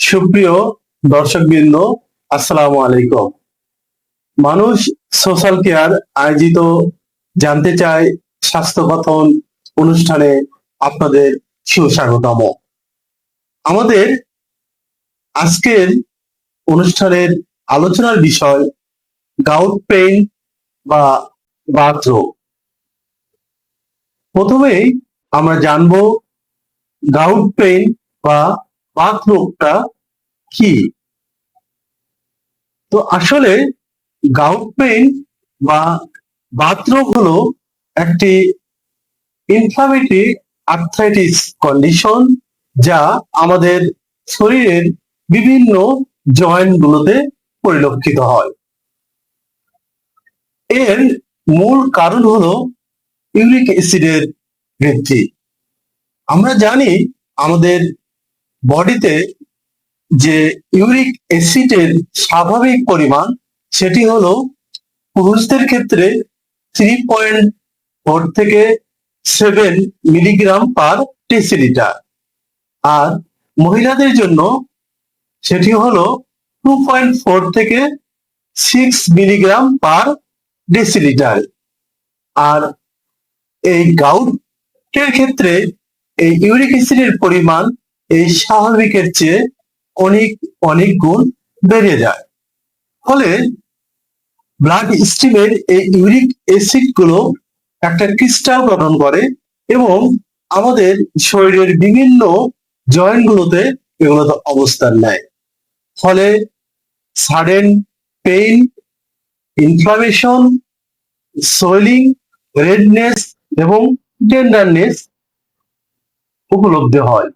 সুপ্রিয় দর্শকবৃন্দ, আসসালামু আলাইকুম। মানুষ সোশ্যাল কেয়ার আয়োজিত জানতে চায় স্বাস্থ্য কথন অনুষ্ঠানে আপনাদের সুস্বাগতম। আমাদের আজকের অনুষ্ঠানের আলোচনার বিষয় গাউট পেইন বা বাত প্রথমেই আমরা জানব গাউট পেইন বা বাত রোগটা কি? তো আসলে গাউট পেইন বা বাত রোগ হলো একটি ইনফ্লামেটরি আর্থ্রাইটিস কন্ডিশন যা আমাদের শরীরের বিভিন্ন জয়েন্ট গুলোতে পরিলক্ষিত হয়। এর মূল কারণ হলো ইউরিক অ্যাসিডের বৃদ্ধি। আমরা জানি আমাদের বডিতে যে ইউরিক অ্যাসিডের স্বাভাবিক পরিমাণ, সেটি হলো পুরুষদের ক্ষেত্রে থ্রি পয়েন্ট ফোর থেকে সেভেন মিলিগ্রাম পার ডেসিলিটার আর মহিলাদের জন্য সেটি হলো টু পয়েন্ট ফোর থেকে সিক্স মিলিগ্রাম পার ডেসিলিটার আর এই গাউটের ক্ষেত্রে এই ইউরিক অ্যাসিডের পরিমাণ এই স্বাভাবিকের চেয়ে অনেক অনেক গুণ বেড়ে যায়। ফলে ব্লাড স্ট্রিমের এই ইউরিক অ্যাসিডগুলো একটা ক্রিস্টাল গঠন করে এবং আমাদের শরীরের বিভিন্ন জয়েন্ট গুলোতে এগুলোতে অবস্থান নেয়। ফলে sudden pain inflammation swelling redness এবং টেন্ডারনেস উপলব্ধি হয়।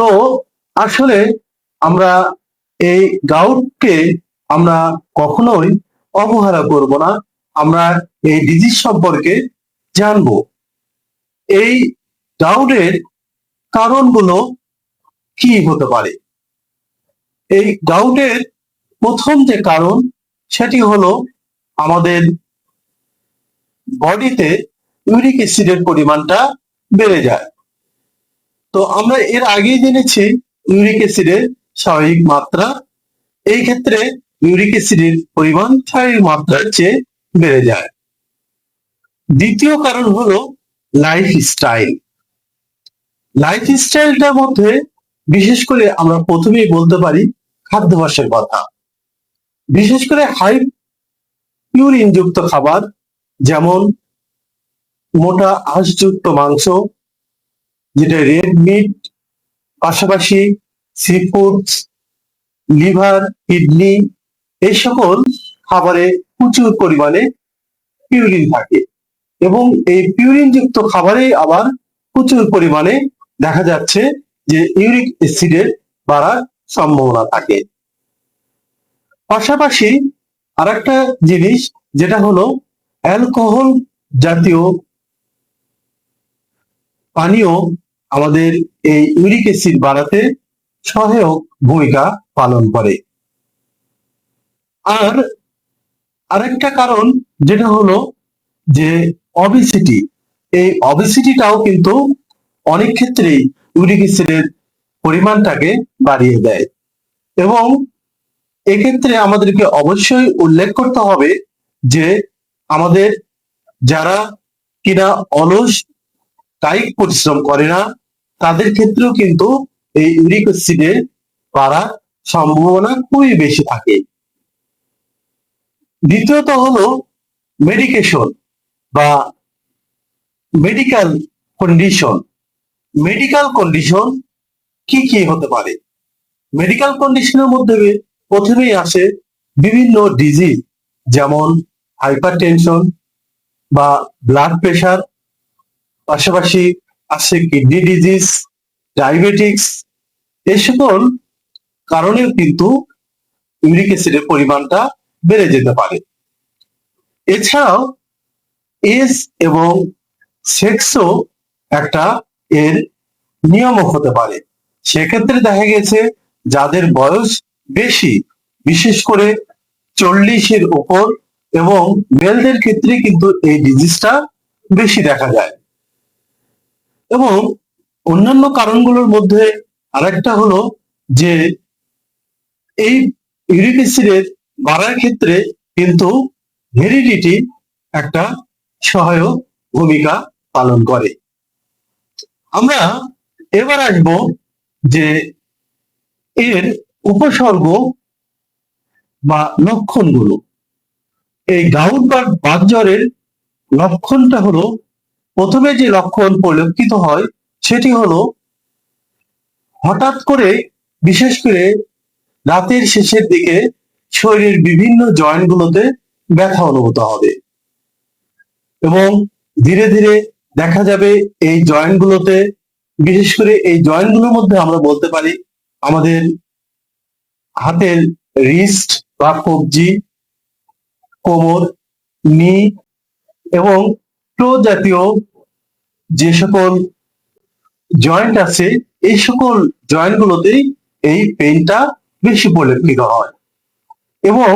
তো আসলে আমরা এই গাউটকে আমরা কখনোই অবহেলা করব না। আমরা এই ডিজিজ সম্পর্কে জানব। এই গাউটের কারণগুলো কি হতে পারে? এই গাউটের প্রথম যে কারণ, সেটি হলো আমাদের বডিতে ইউরিক অ্যাসিডের পরিমাণটা বেড়ে যায়। তো আমরা এর আগেই জেনেছি ইউরিক অ্যাসিডের স্বাভাবিক মাত্রা। এই ক্ষেত্রে ইউরিক অ্যাসিডের পরিমাণ স্বাভাবিক মাত্রার চেয়ে বেড়ে যায়। দ্বিতীয় কারণ হলো লাইফ স্টাইল লাইফ স্টাইলটার মধ্যে বিশেষ করে আমরা প্রথমেই বলতে পারি খাদ্যাভ্যাসের কথা। বিশেষ করে হাই পিউরিন যুক্ত খাবার, যেমন মোটা আঁশযুক্ত মাংস যেটা রেড মিট পাশাপাশি সি ফুডস লিভার কিডনি এই সকল খাবারে প্রচুর পরিমাণে পিউরিন থাকে। এবং এই পিউরিন যুক্ত খাবারে আবার প্রচুর পরিমাণে দেখা যাচ্ছে যে ইউরিক অ্যাসিডের বাড়ার সম্ভাবনা থাকে। পাশাপাশি আরেকটা জিনিস, যেটা হলো অ্যালকোহল জাতীয় পানীয় আমাদের এই ইউরিক অ্যাসিড বাড়াতে সহায়ক ভূমিকা পালন করে। আর আরেকটা কারণ যেটা হলো যে অবিসিটি এই অবিসিটিটাও কিন্তু অনেক ক্ষেত্রেই ইউরিক অ্যাসিডের পরিমাণটাকে বাড়িয়ে দেয়। এবং এক্ষেত্রে আমাদেরকে অবশ্যই উল্লেখ করতে হবে যে আমাদের যারা কিনা অলস কায়িক পরিশ্রম করে না, তাদের ক্ষেত্রেও কিন্তু এই ইউরিক অ্যাসিডের বাড়ার সম্ভাবনা খুবই বেশি থাকে। দ্বিতীয়ত হলো মেডিকেশন বা মেডিকেল কন্ডিশন মেডিকেল কন্ডিশন কি কি হতে পারে? মেডিকেল কন্ডিশনের মধ্যে প্রথমেই আসে বিভিন্ন ডিজিজ যেমন হাইপার টেনশন বা ব্লাড প্রেশার পাশাপাশি আছে কিডনি ডিজিজ ডায়াবেটিক্স এই সকল কারণেও কিন্তু ইউরিক অ্যাসিডের পরিমাণটা বেড়ে যেতে পারে। এছাড়াও এজ এবং সেক্সও একটা এর নিয়মক হতে পারে। সেক্ষেত্রে দেখা গেছে যাদের বয়স বেশি, বিশেষ করে চল্লিশের উপর এবং মেলদের ক্ষেত্রে কিন্তু এই ডিজিজটা বেশি দেখা যায়। এবং অন্যান্য কারণগুলোর মধ্যে আরেকটা হলো যে এই ইউরিক অ্যাসিডের বাড়ার ক্ষেত্রে কিন্তু হেরিডিটি একটা সহায়ক ভূমিকা পালন করে। আমরা এবার আসব যে এর উপসর্গ বা লক্ষণগুলো। এই গাউট বা বাতজ্বরের লক্ষণটা হলো প্রথমে যে লক্ষণ পরিলক্ষিত হয়, সেটি হলো হঠাৎ করে, বিশেষ করে রাতের শেষের দিকে শরীরের বিভিন্ন জয়েন্টগুলোতে ব্যথা অনুভূত হবে। এবং ধীরে ধীরে দেখা যাবে এই জয়েন্টগুলোতে, বিশেষ করে এই জয়েন্টগুলোর মধ্যে আমরা বলতে পারি আমাদের হাতের রিস্ট বা কবজি, কোমর, নি এবং টো জাতীয় যে সকল জয়েন্ট আছে, এই সকল জয়েন্টগুলোতেই এই পেইনটা বেশি পরিলক্ষিত হয়। এবং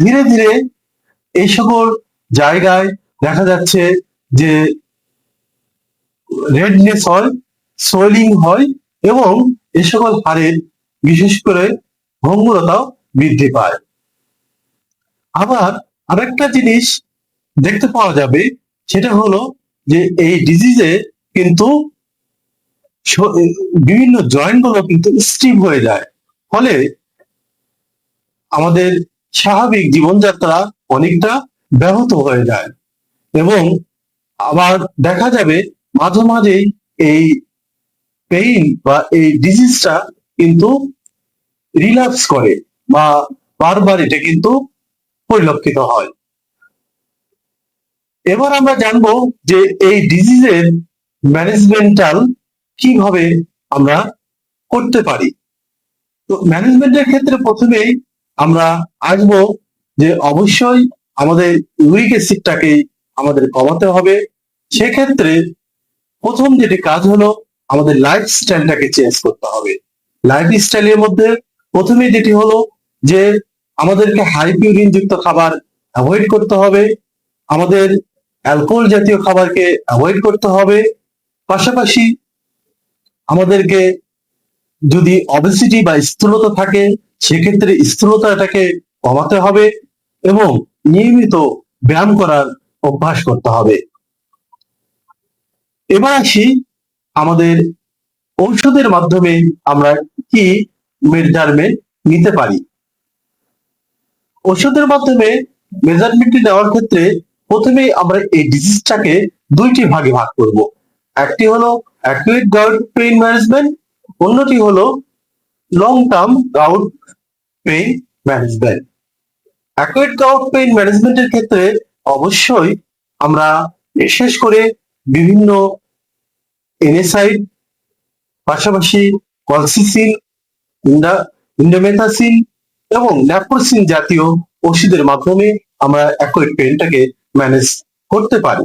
ধীরে ধীরে এই সকল জায়গায় দেখা যাচ্ছে যে রেডনেস হয় সোয়েলিং হয় এবং এই সকল হাড়ের বিশেষ করে ভঙ্গুরতাও বৃদ্ধি পায়। আবার আরেকটা জিনিস দেখতে পাওয়া যাবে, সেটা হলো যে এই ডিজিজে কিন্তু বিভিন্ন জয়েন্টগুলো কিন্তু স্টিভ হয়ে যায়। ফলে আমাদের স্বাভাবিক জীবনযাত্রা অনেকটা ব্যাহত হয়ে যায়। এবং আবার দেখা যাবে মাঝে মাঝেই এই পেইন বা এই ডিজিজটা কিন্তু রিল্যাক্স করে বা বারবার এটা কিন্তু পরিলক্ষিত হয়। এবার আমরা জানব যে এই ডিজিজের ম্যানেজমেন্টাল কীভাবে আমরা করতে পারি। তো ম্যানেজমেন্টের ক্ষেত্রে প্রথমেই আমরা আসব যে অবশ্যই আমাদের উইক অ্যাসিডটাকে আমাদের কমাতে হবে। সেক্ষেত্রে প্রথম যেটি কাজ হলো আমাদের লাইফ স্টাইলটাকে চেঞ্জ করতে হবে। লাইফ স্টাইলের মধ্যে প্রথমে যেটি হলো যে আমাদেরকে হাই পিউরিন যুক্ত খাবার অ্যাভয়েড করতে হবে। আমাদের অ্যালকোহল জাতীয় খাবারকে অ্যাভয়েড করতে হবে। পাশাপাশি আমাদেরকে যদি অবেসিটি বা স্থূলতা থাকে, সেক্ষেত্রে স্থূলতাটাকে কমাতে হবে এবং নিয়মিত ব্যায়াম করার অভ্যাস করতে হবে। এবার আসি আমাদের ঔষধের মাধ্যমে আমরা কি মেজারমেন্ট নিতে পারি। ঔষধের মাধ্যমে মেজারমেন্টটি নেওয়ার ক্ষেত্রে প্রথমেই আমরা এই ডিজিজটাকে দুইটি ভাগে ভাগ করব। একটি হলো অ্যাকুয়েট গাউট পেইন ম্যানেজমেন্ট অন্যটি হলো long term gout pain management acute gout pain ম্যানেজমেন্টের ক্ষেত্রে অবশ্যই আমরা বিশেষ করে বিভিন্ন এনএসআইড পাশাপাশি কলসিসিন ইন্ডোমেথাসিন এবং ন্যাপ্রোসিন জাতীয় ওষুধের মাধ্যমে আমরা অ্যাকুয়েট পেইনটাকে ম্যানেজ করতে পারি।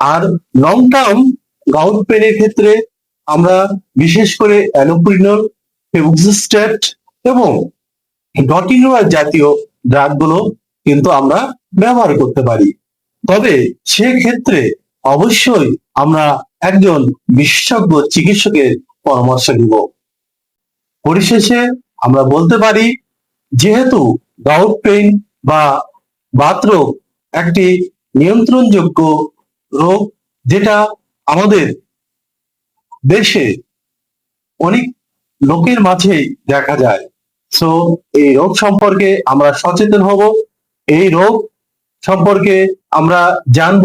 আর লং টার্ম গাউট পেনের ক্ষেত্রে আমরা বিশেষ করে ফেবুক্সিস্ট্যাট এবং ডটিনোয়া জাতীয় ড্রাগগুলো কিন্তু আমরা ব্যবহার করতে পারি। তবে সেক্ষেত্রে অবশ্যই আমরা একজন বিশেষজ্ঞ চিকিৎসকের পরামর্শ নিব। পরিশেষে আমরা বলতে পারি, যেহেতু গাউট পেইন বা বাতরোগ একটি নিয়ন্ত্রণযোগ্য রোগ যেটা আমাদের দেশে অনেক লোকের মাঝেই দেখা যায়। সো এই রোগ সম্পর্কে আমরা সচেতন হব, এই রোগ সম্পর্কে আমরা জানব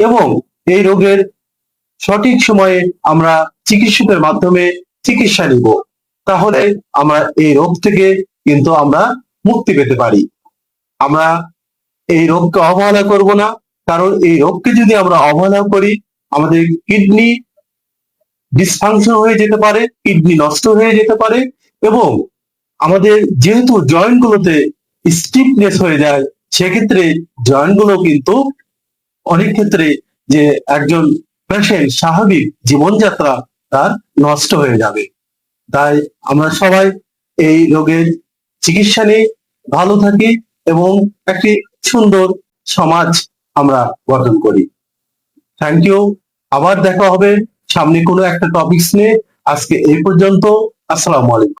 এবং এই রোগের সঠিক সময়ে আমরা চিকিৎসকের মাধ্যমে চিকিৎসা নিব। তাহলে আমরা এই রোগ থেকে কিন্তু আমরা মুক্তি পেতে পারি। আমরা এই রোগকে অবহেলা করব না। কারণ এই রোগকে যদি আমরা অবহেলা করি, আমাদের কিডনি ডিসফাংশন হয়ে যেতে পারে, কিডনি নষ্ট হয়ে যেতে পারে এবং আমাদের যেহেতু জয়েন্টগুলোতে স্টিফনেস হয়ে যায়, সেক্ষেত্রে জয়েন্টগুলো কিন্তু অনেক ক্ষেত্রে যে একজন পেশেন্ট স্বাভাবিক জীবনযাত্রা তার নষ্ট হয়ে যাবে। তাই আমরা সবাই এই রোগের চিকিৎসা নিয়ে ভালো থাকি এবং একটি সুন্দর সমাজ আমরা গঠন করি। থ্যাংক ইউ আবার দেখা হবে সামনে কোনো একটা টপিকস নিয়ে। আজকে এই পর্যন্ত। আসসালামু আলাইকুম।